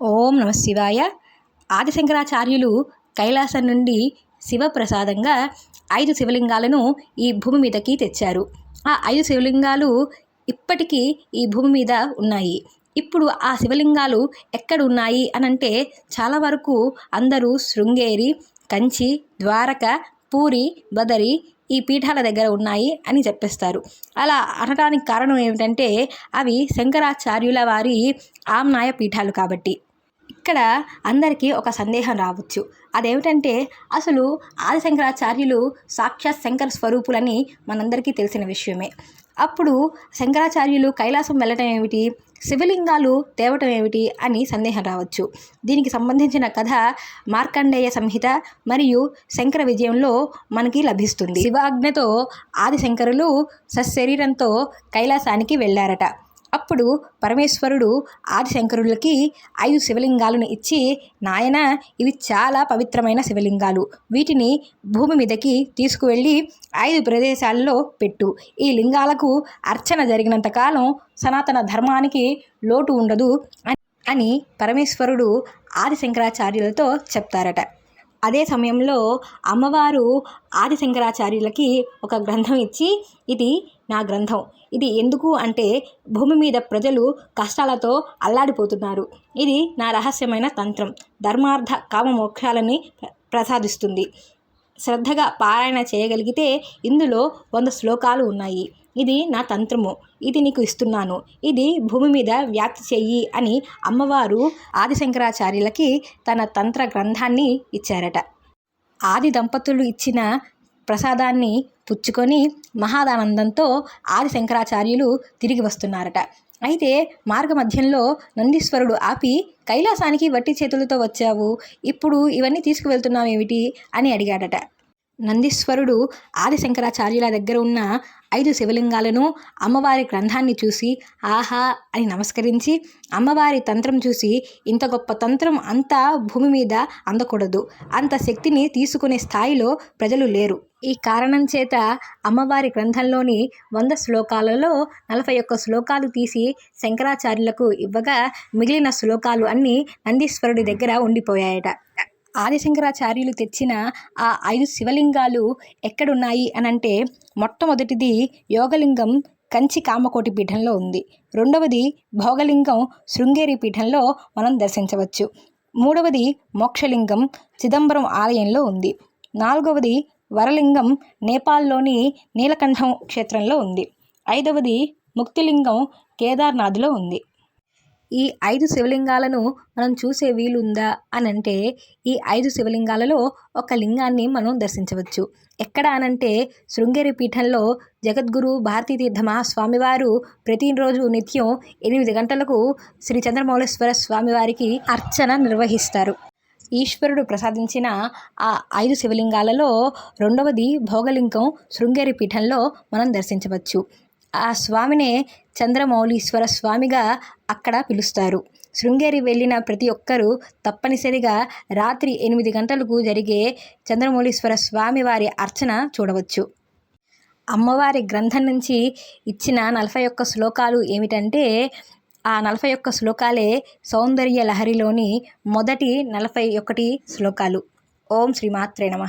ఓం నమ శివాయ. ఆదిశంకరాచార్యులు కైలాసం నుండి శివప్రసాదంగా ఐదు శివలింగాలను ఈ భూమి మీదకి తెచ్చారు. ఆ ఐదు శివలింగాలు ఇప్పటికీ ఈ భూమి మీద ఉన్నాయి. ఇప్పుడు ఆ శివలింగాలు ఎక్కడ ఉన్నాయి అని అంటే చాలా వరకు అందరూ శృంగేరి కంచి ద్వారక పూరి బదరి ఈ పీఠాల దగ్గర ఉన్నాయి అని చెప్పేస్తారు. అలా అనడానికి కారణం ఏమిటంటే అవి శంకరాచార్యుల వారి ఆమ్నాయ పీఠాలు కాబట్టి. ఇక్కడ అందరికీ ఒక సందేహం రావచ్చు. అదేమిటంటే అసలు ఆది శంకరాచార్యులు సాక్షాత్ శంకర స్వరూపులని మనందరికీ తెలిసిన విషయమే. అప్పుడు శంకరాచార్యులు కైలాసం వెళ్ళటం ఏమిటి? శివలింగాలు తేవటం ఏమిటి? అని సందేహం రావచ్చు. దీనికి సంబంధించిన కథ మార్కండేయ సంహిత మరియు శంకర విజయంలో మనకి లభిస్తుంది. శివాజ్ఞతో ఆదిశంకరులు సశరీరంతో కైలాసానికి వెళ్ళారట. అప్పుడు పరమేశ్వరుడు ఆదిశంకరులకి ఐదు శివలింగాలను ఇచ్చి నాయన ఇవి చాలా పవిత్రమైన శివలింగాలు. వీటిని భూమి మీదకి తీసుకువెళ్ళి ఐదు ప్రదేశాల్లో పెట్టు. ఈ లింగాలకు అర్చన జరిగినంత కాలం సనాతన ధర్మానికి లోటు ఉండదు అని పరమేశ్వరుడు ఆదిశంకరాచార్యులతో చెప్తారట. అదే సమయంలో అమ్మవారు ఆదిశంకరాచార్యులకి ఒక గ్రంథం ఇచ్చి ఇది నా గ్రంథం. ఇది ఎందుకు అంటే భూమి మీద ప్రజలు కష్టాలతో అల్లాడిపోతున్నారు. ఇది నా రహస్యమైన తంత్రం. ధర్మార్థ కామ మోక్షాలని ప్రసాదిస్తుంది. శ్రద్ధగా పారాయణ చేయగలిగితే ఇందులో వంద శ్లోకాలు ఉన్నాయి. ఇది నా తంత్రము. ఇది నీకు ఇస్తున్నాను. ఇది భూమి మీద వ్యాప్తి చెయ్యి అని అమ్మవారు ఆదిశంకరాచార్యులకి తన తంత్ర గ్రంథాన్ని ఇచ్చారట. ఆది దంపతులు ఇచ్చిన ప్రసాదాన్ని పుచ్చుకొని మహాదానందంతో ఆది శంకరాచార్యులు తిరిగి వస్తున్నారట. అయితే మార్గమధ్యంలో నందీశ్వరుడు ఆపి కైలాసానికి వట్టి చేతులతో వచ్చావు ఇప్పుడు ఇవన్నీ తీసుకువెళ్తున్నావేమిటి? అని అడిగాడట. నందీశ్వరుడు ఆదిశంకరాచార్యుల దగ్గర ఉన్న ఐదు శివలింగాలను అమ్మవారి గ్రంథాన్ని చూసి ఆహా అని నమస్కరించి అమ్మవారి తంత్రం చూసి ఇంత గొప్ప తంత్రం అంతా భూమి మీద అందకూడదు. అంత శక్తిని తీసుకునే స్థాయిలో ప్రజలు లేరు. ఈ కారణం చేత అమ్మవారి గ్రంథంలోని వంద శ్లోకాలలో నలభై ఒక్క శ్లోకాలు తీసి శంకరాచార్యులకు ఇవ్వగా మిగిలిన శ్లోకాలు అన్నీ నందీశ్వరుడి దగ్గర ఉండిపోయాయట. ఆదిశంకరాచార్యులు తెచ్చిన ఆ ఐదు శివలింగాలు ఎక్కడున్నాయి అనంటే మొట్టమొదటిది యోగలింగం కంచి కామకోటి పీఠంలో ఉంది. రెండవది భోగలింగం శృంగేరి పీఠంలో మనం దర్శించవచ్చు. మూడవది మోక్షలింగం చిదంబరం ఆలయంలో ఉంది. నాలుగవది వరలింగం నేపాల్లోని నీలకంఠం క్షేత్రంలో ఉంది. ఐదవది ముక్తిలింగం కేదార్నాథ్లో ఉంది. ఈ ఐదు శివలింగాలను మనం చూసే వీలుందా అని అంటే ఈ ఐదు శివలింగాలలో ఒక లింగాన్ని మనం దర్శించవచ్చు. ఎక్కడ అనంటే శృంగేరి పీఠంలో జగద్గురు భారతీతీర్థ స్వామివారు ప్రతిరోజు నిత్యం ఎనిమిది గంటలకు శ్రీ చంద్రమౌళేశ్వర స్వామివారికి అర్చన నిర్వహిస్తారు. ఈశ్వరుడు ప్రసాదించిన ఆ ఐదు శివలింగాలలో రెండవది భోగలింగం శృంగేరి పీఠంలో మనం దర్శించవచ్చు. ఆ స్వామినే చంద్రమౌళీశ్వర స్వామిగా అక్కడ పిలుస్తారు. శృంగేరి వెళ్ళిన ప్రతి ఒక్కరూ తప్పనిసరిగా రాత్రి ఎనిమిది గంటలకు జరిగే చంద్రమౌళీశ్వర స్వామి వారి అర్చన చూడవచ్చు. అమ్మవారి గ్రంథం నుంచి ఇచ్చిన నలభై ఒక్క శ్లోకాలు ఏమిటంటే ఆ నలభై ఒక్క శ్లోకాలే సౌందర్య లహరిలోని మొదటి నలభై ఒకటి శ్లోకాలు. ఓం శ్రీమాత్రే నమ.